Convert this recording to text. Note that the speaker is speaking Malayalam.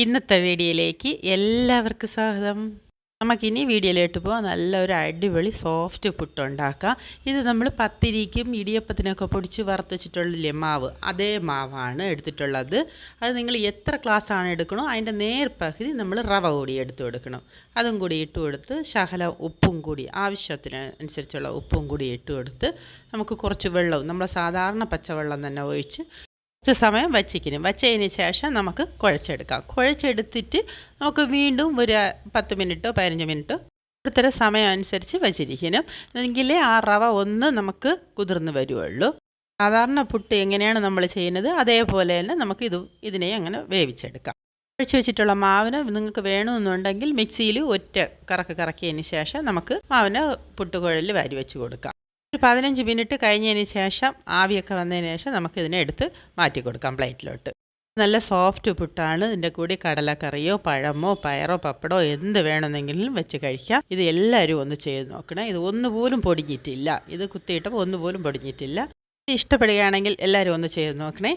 ഇന്നത്തെ വീഡിയോയിലേക്ക് എല്ലാവർക്കും സ്വാഗതം. നമുക്കിനി വീഡിയോയിലോട്ട് പോകാം നല്ലൊരു അടിപൊളി സോഫ്റ്റ് പുട്ട് പുട്ടുണ്ടാക്കാം ഇത് നമ്മൾ പത്തിരിക്കും ഇടിയപ്പത്തിനൊക്കെ പൊടിച്ച് വറുത്തുവെച്ചിട്ടുള്ളില്ലേ മാവ്. അതേ മാവാണ് എടുത്തിട്ടുള്ളത്. അത് നിങ്ങൾ എത്ര ക്ലാസ് ആണ് എടുക്കണോ അതിന്റെ നേർപ്പകുതി നമ്മൾ റവ കൂടി എടുത്തു കൊടുക്കണം. അതും കൂടി ഇട്ട് കൊടുത്ത് ശകല ഉപ്പും കൂടി ആവശ്യത്തിന് അനുസരിച്ചുള്ള ഉപ്പും കൂടി ഇട്ട് കൊടുത്ത് നമുക്ക് കുറച്ച് വെള്ളവും നമ്മൾ സാധാരണ പച്ചവെള്ളം തന്നെ ഒഴിച്ച് കുറച്ച് സമയം വച്ചിരിക്കണം വച്ചതിന് ശേഷം നമുക്ക് കുഴച്ചെടുക്കാം. കുഴച്ചെടുത്തിട്ട് നമുക്ക് വീണ്ടും ഒരു പത്ത് മിനിറ്റോ പതിനഞ്ച് മിനിറ്റോ ഇവിടുത്തെ സമയം അനുസരിച്ച് വച്ചിരിക്കണം എങ്കിലേ ആ റവ ഒന്ന് നമുക്ക് കുതിർന്ന് വരുവുള്ളൂ. സാധാരണ പുട്ട് എങ്ങനെയാണ് നമ്മൾ ചെയ്യുന്നത്? അതേപോലെ തന്നെ നമുക്ക് ഇത് ഇതിനെ അങ്ങനെ വേവിച്ചെടുക്കാം. കുഴച്ച് വെച്ചിട്ടുള്ള മാവിന് നിങ്ങൾക്ക് വേണമെന്നുണ്ടെങ്കിൽ മിക്സിയിൽ ഒറ്റ കറക്ക് കറക്കിയതിന് ശേഷം നമുക്ക് മാവിന് പുട്ടുകുഴലിൽ വാരി വെച്ച് കൊടുക്കാം. ഒരു പതിനഞ്ച് മിനിറ്റ് കഴിഞ്ഞതിന് ശേഷം ആവിയൊക്കെ വന്നതിന് ശേഷം നമുക്കിതിനെ എടുത്ത് മാറ്റി കൊടുക്കാം പ്ലേറ്റിലോട്ട്. നല്ല സോഫ്റ്റ് പുട്ടാണ്. ഇതിന്റെ കൂടി കടലക്കറിയോ പഴമോ പയറോ പപ്പടോ എന്ത് വേണമെന്നെങ്കിലും വെച്ച് കഴിക്കാം. ഇത് എല്ലാവരും ഒന്ന് ചെയ്ത് നോക്കണേ. ഇത് ഒന്നുപോലും പൊടിഞ്ഞിട്ടില്ല. ഇത് കുത്തിയിട്ടപ്പോൾ ഒന്നുപോലും പൊടിഞ്ഞിട്ടില്ല. ഇത് ഇഷ്ടപ്പെടുകയാണെങ്കിൽ എല്ലാവരും ഒന്ന് ചെയ്ത് നോക്കണേ.